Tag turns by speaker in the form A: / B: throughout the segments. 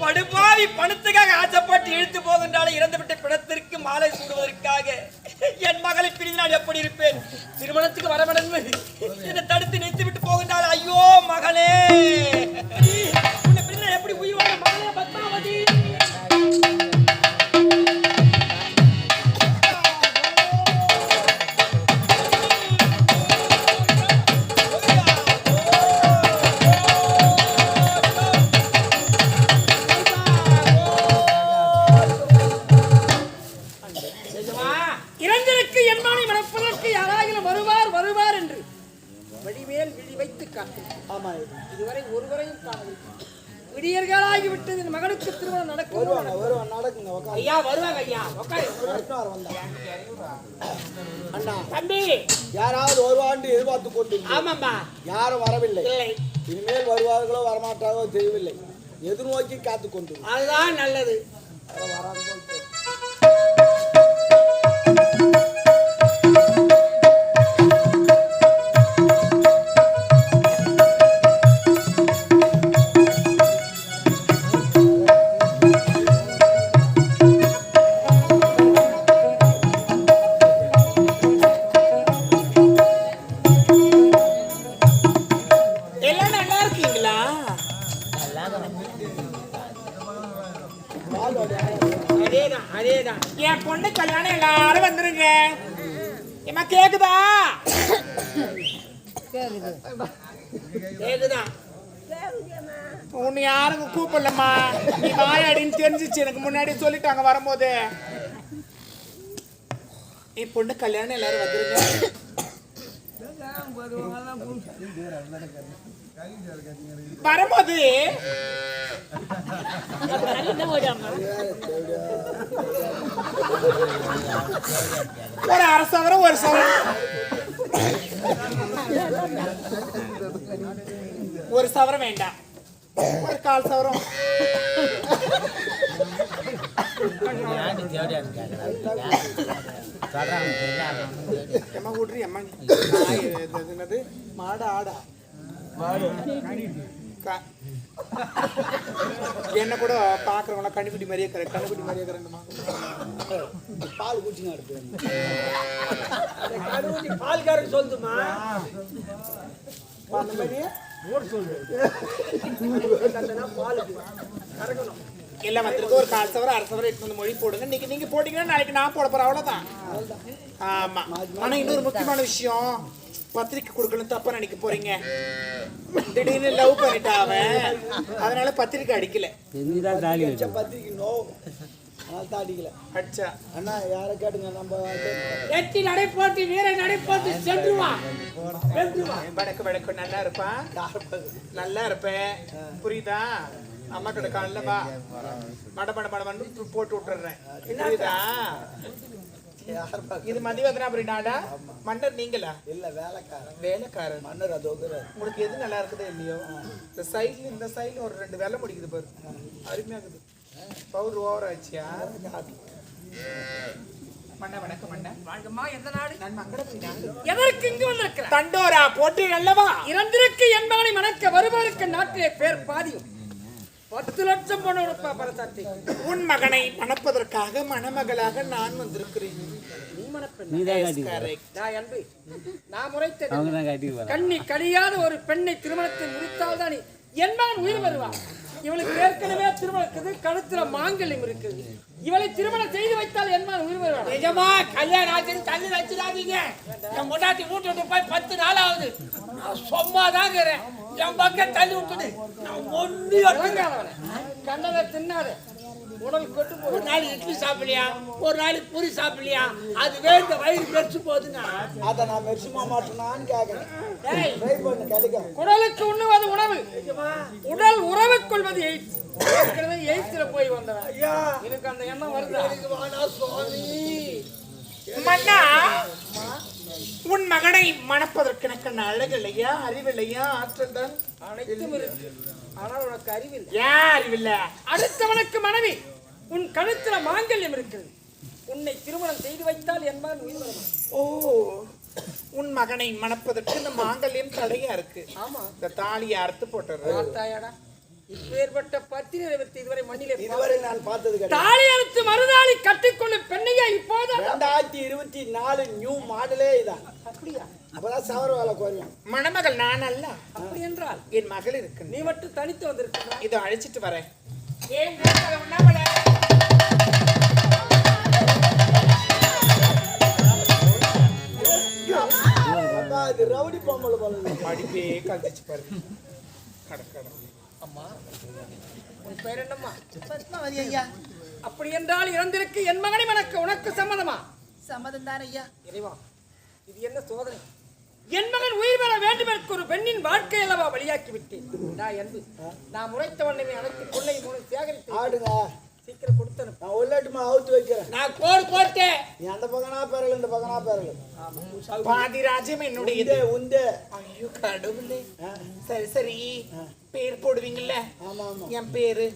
A: படுபாவி பணத்துக்காக ஆசைப்பட்டு இழுத்து போகின்றாலே இறந்துவிட்ட பிணத்திற்கு மாலை சூடுவதற்காக. என் மகளை பிரிந்து நான் எப்படி இருப்பேன் திருமணத்துக்கு வரமடங்கு. என்னை தடுத்து நிறுத்தி விட்டு போகின்றாள். ஐயோ மகளே. உன்னை பிரிந்து எப்படி உயிர் வாழ மகளே பத்மாவதி. இளைஞருக்கு யாராகிலும் வருவார் வருவார் என்று. வடிவேல் விழி வைத்து காத்து. ஆமா இதுவரை ஒருவரையும் காணவில்லை. விடியர்களாகி விட்டது என் மகனுக்கு திருமணம் நடக்கும்.
B: வருவாங்க வருவாங்க நடக்குங்க
A: ஐயா வருவாங்க ஐயா
B: அண்ணா
A: தம்பி.
B: யாராவது வருவான்னு எதிர்பார்த்து கொண்டு
A: ஆமாம்பா
B: யாரும் வரவில்லை. இனிமேல் வருவார்களோ வரமாட்டார்களோ தெரியவில்லை. எதிர்நோக்கி காத்து கொண்டு
A: அதுதான் நல்லது.
B: வராங்க
A: அதேதான் அதேதான். என் பொண்ணு கல்யாணம் எல்லாரும் வந்துருங்க. ஏமா கேக்குதா? கேக்குதா? உன்னை யாரும் கூப்பிடலம்மா. நீ வாயாடின்னு தெரிஞ்சிச்சு. எனக்கு முன்னாடி சொல்லிட்டாங்க வரும்போது. என் பொண்ணு கல்யாணம் எல்லாரும் வந்துருங்க. வரும்போது ஒரு அரை சவரம் ஒரு சவரம் ஒரு சவரம் வேண்டாம். ஒரு கால் சவரம். எம்மா விட்றி எம்மா. மாடு ஆடா. என்ன கூட பாக்குறவங்கள கண்ணுக்குட்டி மாதிரியே இருக்கிற கண்ணுக்குட்டி மாதிரியே இருக்கிறேன்மா
B: பால் குடிச்சுங்க அடுத்து
A: பால்காரன் சொல்லுமா
B: அந்த மாதிரியே
A: எல்லாம் வந்திருக்கு. ஒரு கால் சவரம் அரை சவரம் எடுத்து வந்து மொழி போடுங்க. இன்னைக்கு நீங்க போட்டீங்கன்னா நாளைக்கு நான் போட போறேன். அவ்வளவுதான். ஆமா. ஆனா இன்னொரு முக்கியமான விஷயம். பத்திரிக்கை கொடுக்கணும் தப்பா நினைக்க போறீங்க. திடீர்னு லவ் பண்ணிட்டா அவன். அதனால பத்திரிக்கை அடிக்கல.
B: வச்ச பத்திரிக்கை நோ அதனால தான் அடிக்கல.
A: அடிச்சா?
B: அண்ணா யாரை கேட்டுங்க? நம்ம
A: எட்டி நடை போட்டு வீர நடை போட்டு சென்றுவா. வடக்கு வடக்கு நல்லா இருப்பான். நல்லா இருப்பேன். புரியுதா? அம்மா கிட்ட காலைல வா. மட மட மட போட்டு விட்டுறேன். புரியுதா? இது மதிவதனாபுரி நாடா மன்னர் நீங்களா?
B: இல்ல வேலைக்காரன்.
A: வேலைக்காரன்.
B: மன்னர் அது
A: உங்களுக்கு எது நல்லா இருக்குதோ இல்லையோ? இந்த சைடுல இந்த சைடுல ஒரு ரெண்டு வேலை முடிக்குது பாரு. அருமையா இருக்குது பவுடர் ஓவர் ஆச்சியா மண்ண வணக்கம் மண்ண
C: வாழ்கம்மா எந்த நாடு?
A: நான் மங்களபுரி நாடு
C: எதற்கு இங்கு வந்திருக்கிறார்?
A: தண்டோரா போற்றி அல்லவா
C: இறந்திருக்கு என்பவனை மணக்க வருவதற்கு நாட்டிலே பேர் பாதியும். பத்து லட்சம் பணம் கொடுப்பா
A: உன் மகனை மணப்பதற்காக மணமகளாக நான் வந்திருக்கிறேன்.
C: நீ கண்ணி கழியாத ஒரு பெண்ணை திருமணத்தை முடித்தால் தான்? என்பவன் உயிர் வருவான். இவளுக்கு ஏற்கனவே திருமணம் இருக்குது. கழுத்துல மாங்கல்யம் இருக்குது. இவளை திருமணம் செய்து வைத்தால் என்பவன் உயிர் வருவான்.
D: நிஜமா? கல்யாணம் ஆச்சுன்னு தள்ளி வச்சிடாதீங்க. என் முன்னாடி வீட்டு விட்டு போய் பத்து நாள் ஆகுது நான் சும்மா தான் இருக்கிறேன். என் பக்கம் தள்ளி விட்டுடு. நான் ஒண்ணு
C: விளங்காதவனே. கண்டதை தின்னாத. உடல் கெட்டு
D: ஒரு நாள் இட்லி சாப்பிடலையா? ஒரு நாள் பூரி சாப்பிடலையா? அதுவே இந்த வயிறு பெருசு போகுதுங்க.
B: அதை நான் மெர்சுமா மாட்டேனான்னு கேட்கறேன்.
C: குடலுக்கு உண்ணுவது உணவு. உடல் உறவு கொள்வது எய்ட்ஸ். ஏற்கனவே எய்ட்ஸ்ல போய் வந்தவன். எனக்கு அந்த எண்ணம் வருதா.
A: மன்னா உன் மகனை மணப்பதற்கு எனக்கு அழகு இல்லையா அறிவில்லையா ஆற்றல் தான்?
C: அனைத்தும் இருக்கு. ஆனால் உனக்கு அறிவில்
A: ஏன் அறிவில்ல?
C: அடுத்தவனுக்கு மனைவி. உன் கழுத்துல மாங்கல்யம் இருக்கிறது. உன்னை திருமணம் செய்து வைத்தால் என்பான் உயிர்
A: ஓ உன் மகனை மணப்பதற்கு இந்த மாங்கல்யம் தடையா இருக்கு.
C: ஆமா.
A: இந்த தாலியை அறுத்து போட்டுறது
C: இப்பேற்பட்ட பத்தினி நிறுவனத்தை இதுவரை மண்ணிலே
B: இதுவரை நான் பார்த்தது
C: தாலி அறுத்து மறுதாலி கட்டிக்கொள்ளும் பெண்ணையா இப்போது
B: ரெண்டாயிரத்தி இருபத்தி நாலு நியூ மாடலே இதான்.
C: அப்படியா?
B: அப்பதான் சவர வேலை குறையும்.
A: மணமகள் நான் அல்ல.
C: அப்படி என்றால்
A: என் மகள் இருக்கு
C: நீ மட்டும் தனித்து வந்திருக்கிறாய்
A: இதோ அழைச்சிட்டு வரேன்.
B: அப்பா இது ரவுடி பொம்பளை போல இருக்கு.
A: படிப்பே கழிச்சு பாரு. கட. கட
C: உன் பெயர் என்னம்மா?
E: பத்மாவதி ஐயா.
C: அப்படி என்றால் இறந்திருக்கு என் மகனை மணக்க உனக்கு சம்மதமா?
E: சம்மதம் தான் ஐயா.
C: இறைவா இது என்ன சோதனை? என் மகன் உயிர் பெற வேண்டும் எனக்கு ஒரு பெண்ணின் வாழ்க்கை அல்லவா வழியாக்கி விட்டேன். நான் என்பு நான் முறைத்த வண்ணமே அனைத்து கொள்ளை மூலம் சேகரித்து
B: ஆடுங்க.
C: சீக்கிரம் கொடுத்தனும்
B: நான் உள்ளாட்டுமா அவுத்து வைக்கிறேன்.
D: நான் கோடு போட்டேன்
B: நீ அந்த பக்கனா பேரல் இந்த பக்கனா பேரல்.
A: பாதி ராஜ்யம் என்னுடையது.
B: உந்தே உந்தே
A: ஐயோ கடவுளே. சரி சரி. பேர் போடுவீங்கல்ல?
B: ஆமா ஆமா.
A: என் பேரு.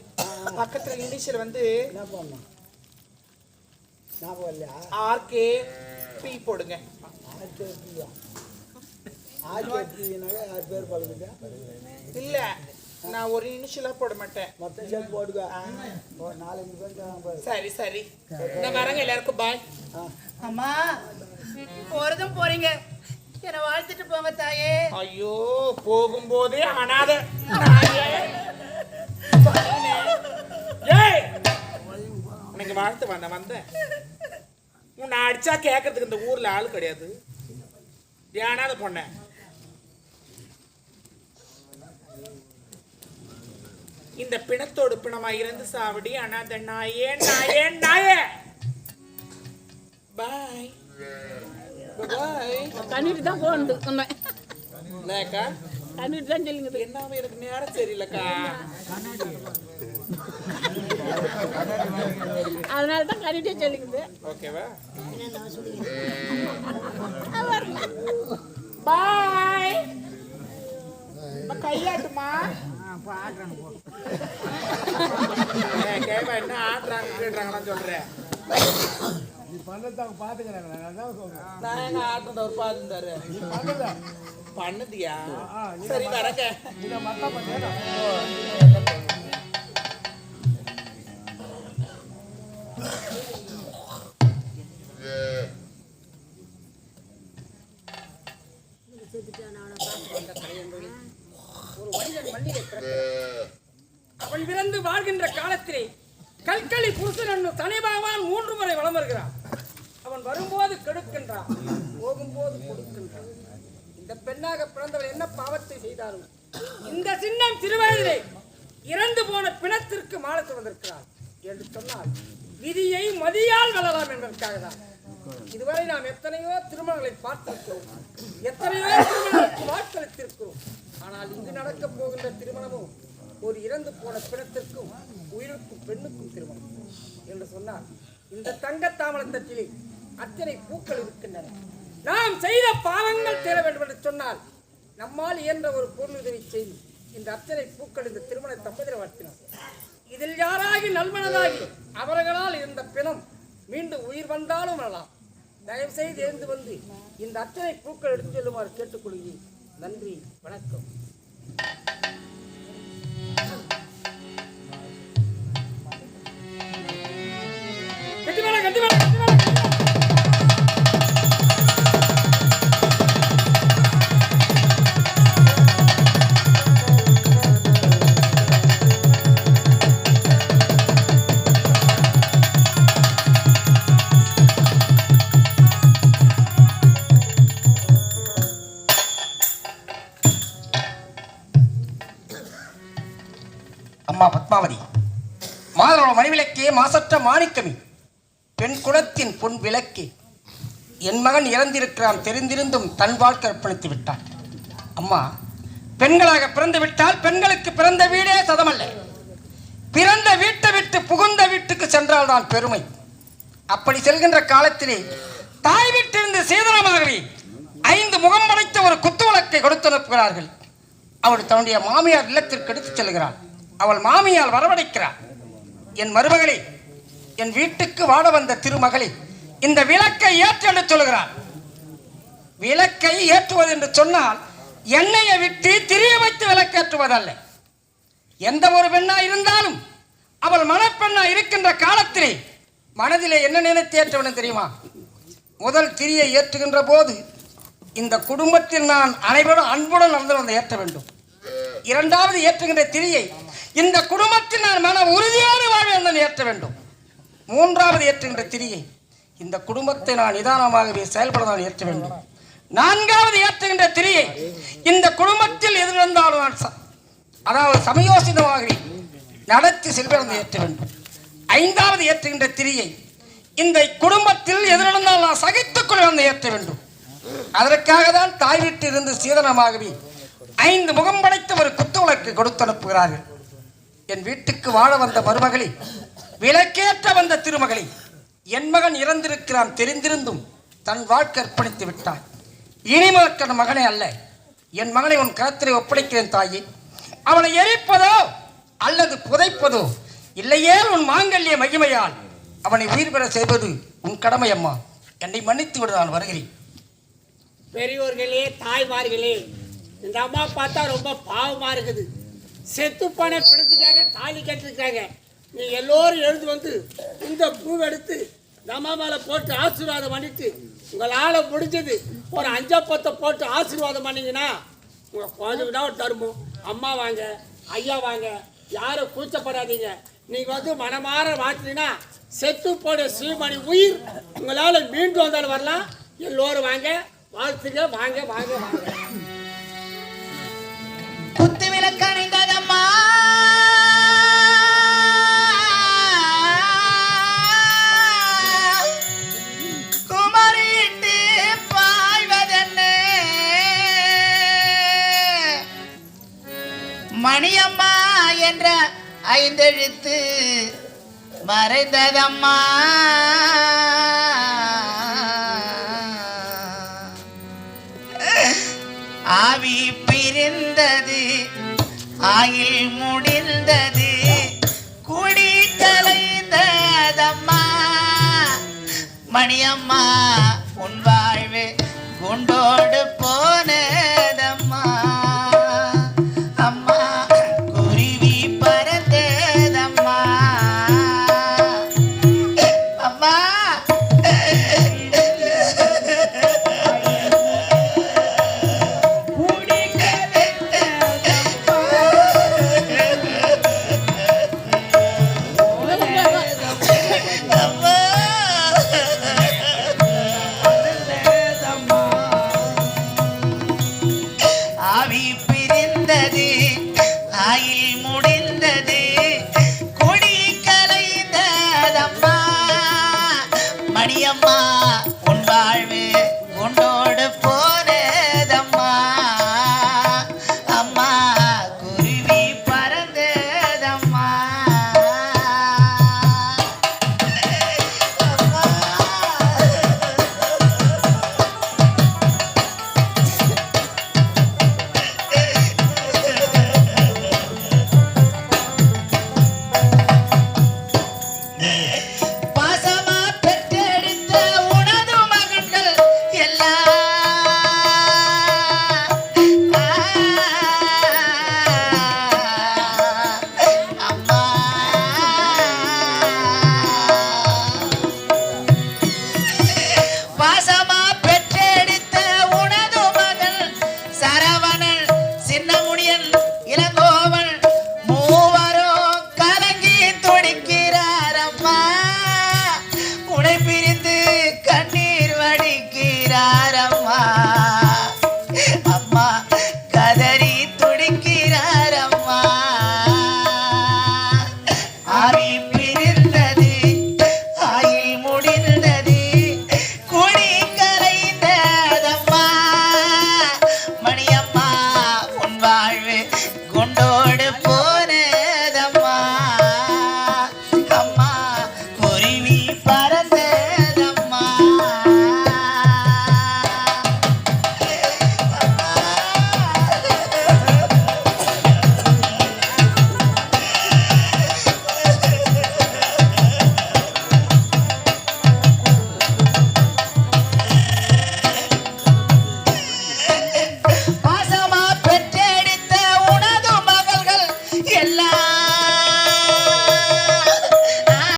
A: பக்கத்துல இங்கிலீஷ்ல வந்து
B: என்ன பண்ணணும் ஞாபகம் இல்லையா
A: ஆர்கே பி போடுங்க.
B: ஆர்கேபியா ஆர்கேபினாக்க ஆறு பேர் பழகுது
A: இல்ல. நான் ஒரு இனிஷியலா போட மாட்டேன்.
B: மொத்தம் சேர்த்து போடுங்க. ஒரு நாலஞ்சு பேர் பாரு.
A: சரி சரி. நான் வரேங்க எல்லாருக்கும் பாய்
B: ஆ.
E: அம்மா போறதும் போறீங்க. என்னை வாழ்த்துட்டு போங்க தாயே.
A: ஐயோ போகும்போதே அனாத. உனக்கு வாழ்த்து வந்தேன் வந்தேன். உன்னை அடிச்சா கேட்கறதுக்கு இந்த ஊர்ல ஆள் கிடையாது. ஏனாத பொண்ண. இந்த பிணத்தோடு பிணமா இருந்து சாவடி. அனாத நாயே நாயே நாயே. பாய் பாய்
F: கண்ணிட்டு தான் போகணுது சொன்னேன். கண்ணிட்டு தான் சொல்லுங்க
A: என்ன எனக்கு நேரம் சரியில்லக்கா.
F: அதனால தான் கண்ணிட்டே சொல்லிக்குது
A: ஓகேவா? பாய் கையாட்டுமா? ஏய், கேவா என்ன ஆடுறாங்க கேடுறாங்களான்னு சொல்றேன். நான் என்ன ஆடுறது ஒரு பாத்துந்தாரு பண்ணுதியா சரி வரங்க
C: ஒரு மூன்று அவன் வரும்போது கெடுக்கின்றான் போகும்போது கொடுக்கின்றான். இந்த பெண்ணாக பிறந்தவள் என்ன பாவத்தை செய்தாலும் இந்த சின்னம் சிறுவயதிலே இறந்து போன பிணத்திற்கு மாலை சுமந்திருக்கிறார் என்று சொன்னால் விதியை மதியால் வளரலாம் என்பதற்காக தான். இதுவரை நாம் எத்தனையோ திருமணங்களை பார்த்திருக்கிறோம். எத்தனையோ திருமணங்களுக்கு வாக்களித்திருக்கிறோம். ஆனால் இங்கு நடக்க போகின்ற திருமணமும் ஒரு இறந்து போன பிணத்திற்கும் உயிருக்கும் பெண்ணுக்கும் திருமணம் என்று சொன்னார் இந்த தங்க தாமலத்தட்டிலே அத்தனை பூக்கள் இருக்கின்றன. நாம் செய்த பாவங்கள் தீர வேண்டும் என்று சொன்னால் நம்மால் இயன்ற ஒரு பொருளுதவி செய்து இந்த அத்தனை பூக்கள் இந்த திருமண தம்பதியில் வாழ்த்தினோம் இதில் யாராகி நல்மனதாகி அவர்களால் இருந்த பிணம் மீண்டும் உயிர் வந்தாலும் வரலாம். தயவு செய்து எழுந்து வந்து இந்த அத்தனை பூக்கள் எடுத்து செல்லுமாறு கேட்டுக்கொள்கிறேன். நன்றி வணக்கம்.
G: அம்மா பத்மாவதி மாதரோட மணிவிளக்கே மாசற்ற மாணிக்கமி. பெண் குலத்தின் பொன் விளக்கி என் மகன் இறந்திருக்கிறான் தெரிந்திருந்தும் தன் வாழ்க்கை அர்ப்பணித்து விட்டான். அம்மா பெண்களாக பிறந்து விட்டால் பெண்களுக்கு பிறந்த வீடே சதமல்ல. பிறந்த வீட்டை விட்டு புகுந்த வீட்டுக்கு சென்றால் தான் பெருமை. அப்படி செல்கின்ற காலத்திலே தாய் வீட்டிலிருந்து சீதனமாகவே ஐந்து முகம் அடைத்த ஒரு குத்து வழக்கை கொடுத்து அனுப்புகிறார்கள் அவள் தன்னுடைய மாமியார் இல்லத்திற்கு எடுத்துச் செல்கிறாள். அவள் மாமியார் வரவழைக்கிறாள். என் மருமகளே என் வீட்டுக்கு வாழ வந்த திருமகளி இந்த விளக்கை ஏற்று என்று சொல்கிறார் விளக்கை ஏற்றுவது என்று சொன்னால் எண்ணெயை விட்டு திரிய வைத்து விளக்கேற்றுவதல்ல எந்த ஒரு பெண்ணா இருந்தாலும் அவள் மணப்பெண்ணா இருக்கின்ற காலத்திலே மனதிலே என்ன நினைத்து ஏற்றவனு தெரியுமா? முதல் திரியை ஏற்றுகின்ற போது இந்த குடும்பத்தில் நான் அனைவரும் அன்புடன் நடந்து வந்து ஏற்ற வேண்டும். இரண்டாவது ஏற்றுகின்ற திரியை இந்த குடும்பத்தில் நான் மன உறுதியோடு வாழ வேண்டும் ஏற்ற வேண்டும். மூன்றாவது ஏற்றுகின்ற திரியை இந்த குடும்பத்தை நான் நிதானமாகவே செயல்பட நான் ஏற்ற வேண்டும். நான்காவது ஏற்றுகின்ற திரியை இந்த குடும்பத்தில் எது நடந்தாலும் நான் அதாவது சமயோசிதமாக நடத்தி செல்வதை ஏற்ற வேண்டும். ஐந்தாவது ஏற்றுகின்ற திரியை இந்த குடும்பத்தில் எது நடந்தாலும் நான் சகித்துக் கொள்ள ஏற்ற வேண்டும். அதற்காக தான் தாய் வீட்டிலிருந்து சீதனமாகவே ஐந்து முகம் படைத்த ஒரு குத்து குத்துவிளக்கு கொடுத்து அனுப்புகிறார்கள் என் வீட்டுக்கு வாழ வந்த மருமகளே விலக்கேற்ற வந்த திருமகளை என் மகன் இறந்திருக்கிறான் தெரிந்திருந்தும் தன் வாழ்க்கை அர்ப்பணித்து விட்டான். இனிமக்கன் மகனே அல்ல. என் மகனை உன் கரத்திலே ஒப்படைக்கிறேன் தாயே. அவனை எரிப்பதோ அல்லது புதைப்பதோ இல்லையே உன் மாங்கல்ய மகிமையால் அவனை உயிர் பெற செய்வது உன் கடமை அம்மா. என்னை மன்னித்து விடு நான் வருகிறேன்.
D: பெரியோர்களே தாய்மார்களே இந்த அம்மா பார்த்தா ரொம்ப பாவமாக இருக்குது. செத்து போன பிணத்துக்காக தாலி கட்டிருக்காங்க நீ எல்லோரும் எழுந்து வந்து இந்த பூவை எடுத்து இந்த போட்டு ஆசீர்வாதம் பண்ணிட்டு உங்களால் முடிஞ்சது ஒரு அஞ்சப்பத்தை போட்டு ஆசீர்வாதம் பண்ணீங்கன்னா உங்கள் குழந்தைக்கு தான் ஒரு தருமம் அம்மா வாங்க ஐயா வாங்க யாரும் கூச்சப்படாதீங்க. நீங்கள் வந்து மனமாற வாழ்த்தீங்கன்னா செத்து போட சீமணி உயிர் உங்களால் மீண்டும் வந்தாலும் வரலாம். எல்லோரும் வாங்க வாழ்த்துங்க வாங்க வாங்க வாங்க.
E: ஐந்தெழுத்து மறைந்ததம்மா. ஆவி பிரிந்தது ஆயில் முடிந்தது குடி கலைந்ததம்மா. மணியம்மா உன் வாழ்வு குண்டோடு போனதம்மா